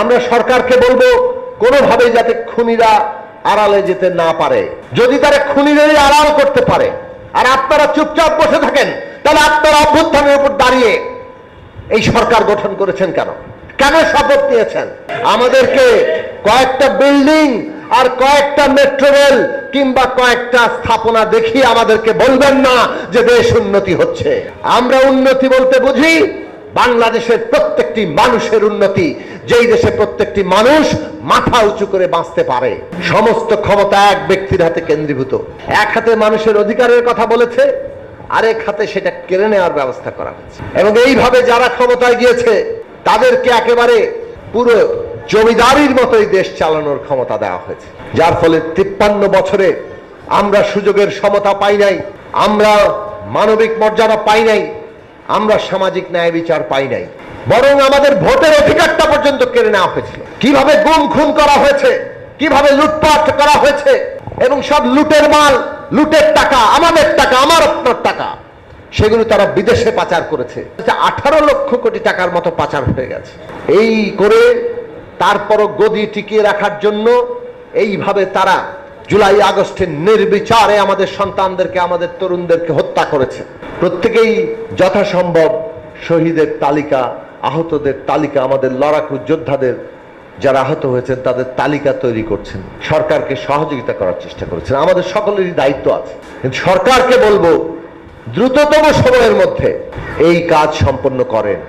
আমরা সরকারকে বলব কোনোভাবে যাতে খুনিরা আড়ালে যেতে না পারে। যদি তারা খুনিদের আড়াল করতে পারে, আর আপনারা চুপচাপ বসে থাকেন, তাহলে আপনারা অভ্যুত্থানের উপর দাঁড়িয়ে এই সরকার গঠন করেছেন কেন? কেন শপথ নিয়েছেন? আমাদেরকে কয়েকটা বিল্ডিং আর কয়েকটা মেট্রো রেল কিংবা কয়েকটা স্থাপনা দেখিয়ে আমাদেরকে বলবেন না যে দেশ উন্নতি হচ্ছে। আমরা উন্নতি বলতে বুঝি বাংলাদেশের প্রত্যেকটি মানুষের উন্নতি, যেই দেশে প্রত্যেকটি মানুষ মাথা উঁচু করে বাঁচতে পারে। সমস্ত ক্ষমতা এক ব্যক্তির হাতে কেন্দ্রীভূত। এক হাতে মানুষের অধিকারের কথা বলেছে, আরেক হাতে সেটা কেড়ে নেওয়ার ব্যবস্থা করা হয়েছে। এবং এইভাবে যারা ক্ষমতায় গিয়েছে, তাদেরকে একেবারে পুরো জমিদারির মতোই দেশ চালানোর ক্ষমতা দেওয়া হয়েছে। যার ফলে তিপ্পান্ন বছরে আমরা সুযোগের সমতা পাই নাই, আমরা মানবিক মর্যাদা পাই নাই আমরা সামাজিক ন্যায় বিচার পাই নাই। বরং আমাদের ভোটের অধিকারটা পর্যন্ত কেড়ে নেওয়া হয়েছিল। কীভাবে গুম খুন করা হয়েছে, কীভাবে লুটপাট করা হয়েছে, এবং সব লুটের মাল, লুটের টাকা, আমাদের টাকা, আমার আপনার টাকা, সেগুলো তারা বিদেশে পাচার করেছে। আঠারো লক্ষ কোটি টাকার মতো পাচার হয়ে গেছে। এই করে তারপরও গদি টিকিয়ে রাখার জন্য এইভাবে তারা জুলাই আগস্টে নির্বিচারে আমাদের সন্তানদেরকে, আমাদের তরুণদেরকে হত্যা করেছে। প্রত্যেকেই যথাসম্ভব শহীদের তালিকা, আহতদের তালিকা, আমাদের লড়াকু যোদ্ধাদের যারা আহত হয়েছেন, তাদের তালিকা তৈরি করছেন। সরকারকে সহযোগিতা করার চেষ্টা করেছেন। আমাদের সকলেরই দায়িত্ব আছে। কিন্তু সরকারকে বলব, দ্রুততম সময়ের মধ্যে এই কাজ সম্পন্ন করেন।